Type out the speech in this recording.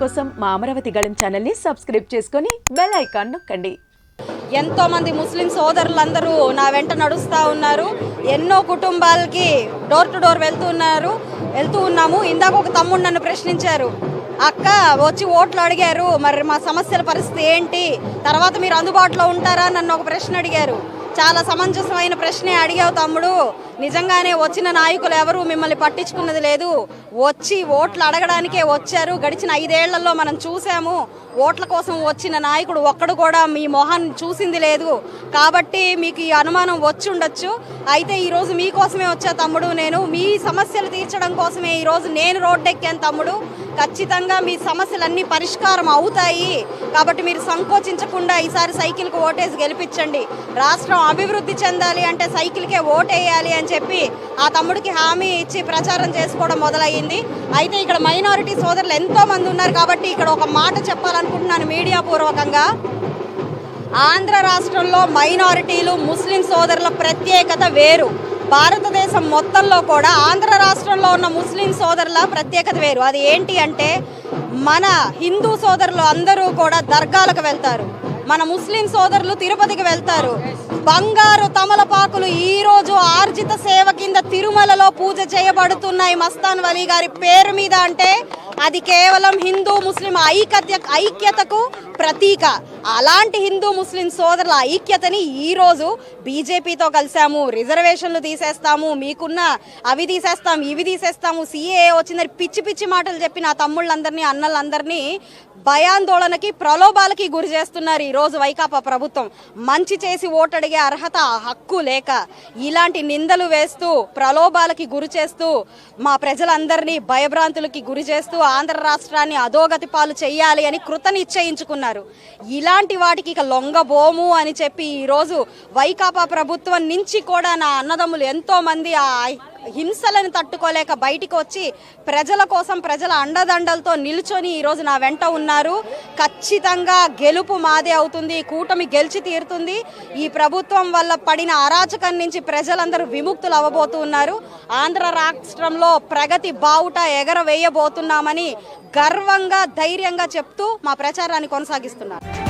కోసం మా అమరావతి గళం ఛానల్ని సబ్స్క్రైబ్ చేసుకొని బెల్ ఐకాన్ నొక్కండి. ఎంతో మంది ముస్లిం సోదరులందరూ నా వెంట నడుస్తూ ఉన్నారు. ఎన్నో కుటుంబాలకి డోర్ టు డోర్ వెళ్తూ ఉన్నారు. వెళ్తూ ఉన్నాము. ఇందాక ఒక తమ్ముడు నన్ను ప్రశ్నించారు. అక్క వచ్చి ఓట్లు అడిగారు. మరి మా సమస్యల పరిస్థితి ఏంటి? తర్వాత మీరు అందుబాటులో ఉంటారా? నన్ను ఒక ప్రశ్న అడిగారు. చాలా సమంజసమైన ప్రశ్నే అడిగావు తమ్ముడు. నిజంగానే వచ్చిన నాయకులు ఎవరు మిమ్మల్ని పట్టించుకున్నది లేదు. వచ్చి ఓట్లు అడగడానికే వచ్చారు. గడిచిన ఐదేళ్ళలో మనం చూసాము ఓట్ల కోసం వచ్చిన నాయకుడు ఒక్కడు కూడా మీ మొహాన్ని చూసింది లేదు. కాబట్టి మీకు ఈ అనుమానం వచ్చి ఉండొచ్చు. అయితే ఈరోజు మీకోసమే వచ్చా తమ్ముడు నేను? మీ సమస్యలు తీర్చడం కోసమే ఈరోజు నేను రోడ్డెక్కాను తమ్ముడు. ఖచ్చితంగా మీ సమస్యలన్నీ పరిష్కారం అవుతాయి. కాబట్టి మీరు సంకోచించకుండా ఈసారి సైకిల్కి ఓటేసి గెలిపించండి. రాష్ట్రం అభివృద్ధి చెందాలి అంటే సైకిల్కే ఓటేయాలి అని చెప్పి ఆ తమ్ముడికి హామీ ఇచ్చి ప్రచారం చేసుకోవడం మొదలయ్యింది. అయితే ఇక్కడ మైనారిటీ సోదరులు ఎంతో మంది ఉన్నారు కాబట్టి ఇక్కడ ఒక మాట చెప్పాలనుకుంటున్నాను మీడియా పూర్వకంగా. ఆంధ్ర రాష్ట్రంలో మైనారిటీలు ముస్లిం సోదరుల ప్రత్యేకత వేరు. భారతదేశం మొత్తంలో కూడా ఆంధ్ర రాష్ట్రంలో ఉన్న ముస్లిం సోదరుల ప్రత్యేకత వేరు. అది ఏంటి అంటే మన హిందూ సోదరులు అందరూ కూడా దర్గాలకు వెళ్తారు. మన ముస్లిం సోదరులు తిరుపతికి వెళ్తారు. బంగారు తమలపాకులు ఈ రోజు ఆర్జిత సేవ కింద తిరుమలలో పూజ చేయబడుతున్నాయి. మస్తాన్ వలీ గారి పేరు మీద అంటే అది కేవలం హిందూ ముస్లిం ఐక్యత ఐక్యతకు ప్రతీక. అలాంటి హిందూ ముస్లిం సోదరుల ఐక్యతని ఈరోజు బీజేపీతో కలిసాము. రిజర్వేషన్లు తీసేస్తాము. మీకున్న అవి తీసేస్తాం ఇవి తీసేస్తాము. సీఏ వచ్చిందని పిచ్చి పిచ్చి మాటలు చెప్పి నా తమ్ముళ్ళందరినీ అన్నలందరినీ భయాందోళనకి ప్రలోభాలకి గురి చేస్తున్నారు ఈరోజు వైకాపా ప్రభుత్వం. మంచి చేసి ఓటడిగే అర్హత హక్కు లేక ఇలాంటి నిందలు వేస్తూ ప్రలోభాలకి గురి చేస్తూ మా ప్రజలందరినీ భయభ్రాంతులకి గురి చేస్తూ ఆంధ్ర రాష్ట్రాన్ని అధోగతి పాలు చేయాలి అని కృత నిశ్చయించుకున్నారు. ఇలాంటి వాటికి ఇక లొంగబోము అని చెప్పి ఈరోజు వైకాపా ప్రభుత్వం నుంచి కూడా నా అన్నదమ్ములు ఎంతోమంది ఆ హింసలను తట్టుకోలేక బయటికి వచ్చి ప్రజల కోసం ప్రజల అండదండలతో నిల్చొని ఈరోజు నా వెంట ఉన్నారు. ఖచ్చితంగా గెలుపు మాదే అవుతుంది. కూటమి గెలిచి తీరుతుంది. ఈ ప్రభుత్వం వల్ల పడిన అరాచకం నుంచి ప్రజలందరూ విముక్తులు అవ్వబోతున్నారు ఆంధ్ర రాష్ట్రంలో ప్రగతి బావుట ఎగరవేయబోతున్నామని గర్వంగా ధైర్యంగా చెప్తూ మా ప్రచారాన్ని కొనసాగిస్తున్నారు.